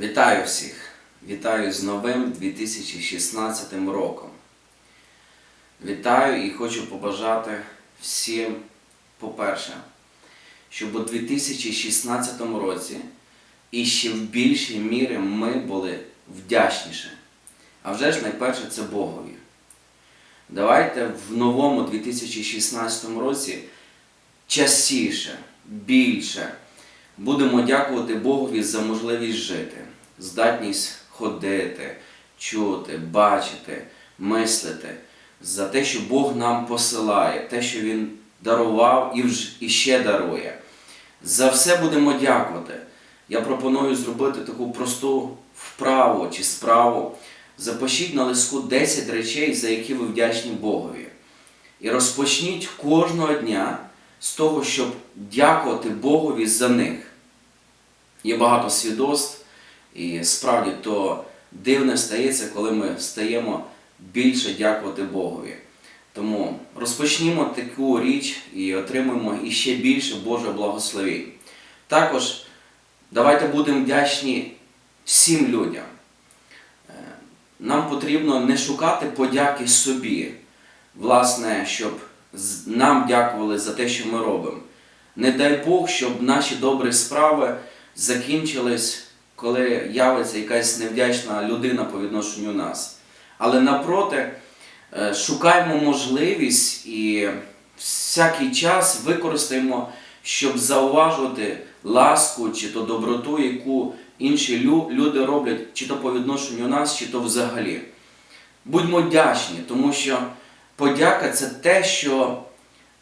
Вітаю всіх! Вітаю з новим 2016 роком. Вітаю і хочу побажати всім, по-перше, щоб у 2016 році і ще в більшій мірі ми були вдячніші. А вже ж найперше це Богові. Давайте в новому 2016 році частіше, більше будемо дякувати Богові за можливість жити, здатність ходити, чути, бачити, мислити, за те, що Бог нам посилає, те, що Він дарував і, ще дарує. За все будемо дякувати. Я пропоную зробити таку просту вправу чи справу. Запишіть на листку 10 речей, за які ви вдячні Богові. І розпочніть кожного дня з того, щоб дякувати Богові за них. Є багато свідоцтв, і справді то дивне стається, коли ми стаємо більше дякувати Богові. Тому розпочнімо таку річ і отримаємо іще більше Божого благословінь. Також давайте будемо вдячні всім людям. Е, Нам потрібно не шукати подяки собі, власне, щоб нам дякували за те, що ми робимо. Не дай Бог, щоб наші добрі справи закінчились, коли явиться якась невдячна людина по відношенню нас. Але напроти, е, шукаємо можливість і всякий час використаємо, щоб зауважувати ласку чи то доброту, яку інші люди роблять, чи то по відношенню нас, чи то взагалі. Будьмо вдячні, тому що подяка це те, що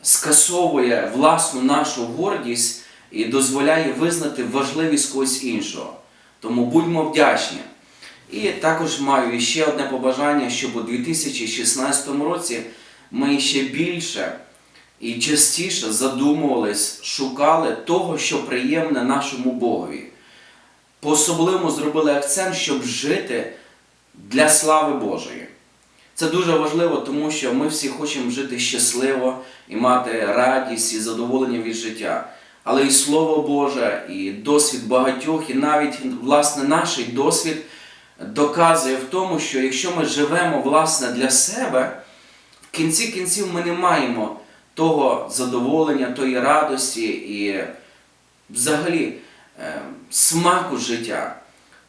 скасовує власну нашу гордість і дозволяє визнати важливість когось іншого. Тому будьмо вдячні. І також маю ще одне побажання, щоб у 2016 році ми ще більше і частіше задумувались, шукали того, що приємне нашому Богові. По-особливому зробили акцент, щоб жити для слави Божої. Це дуже важливо, тому що ми всі хочемо жити щасливо і мати радість і задоволення від життя. Але і Слово Боже, і досвід багатьох, і навіть власне наш досвід доказує в тому, що якщо ми живемо власне для себе, в кінці кінців ми не маємо того задоволення, тої радості і взагалі е, смаку життя.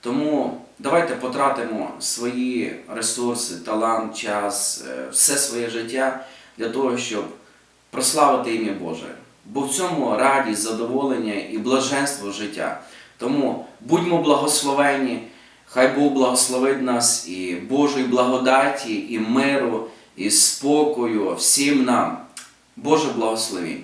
Тому давайте потратимо свої ресурси, талант, час, е, все своє життя для того, щоб прославити ім'я Боже. Бо в цьому радість, задоволення і блаженство життя. Тому будьмо благословені, хай Бог благословить нас і Божої благодаті, і миру, і спокою всім нам. Боже благословінь.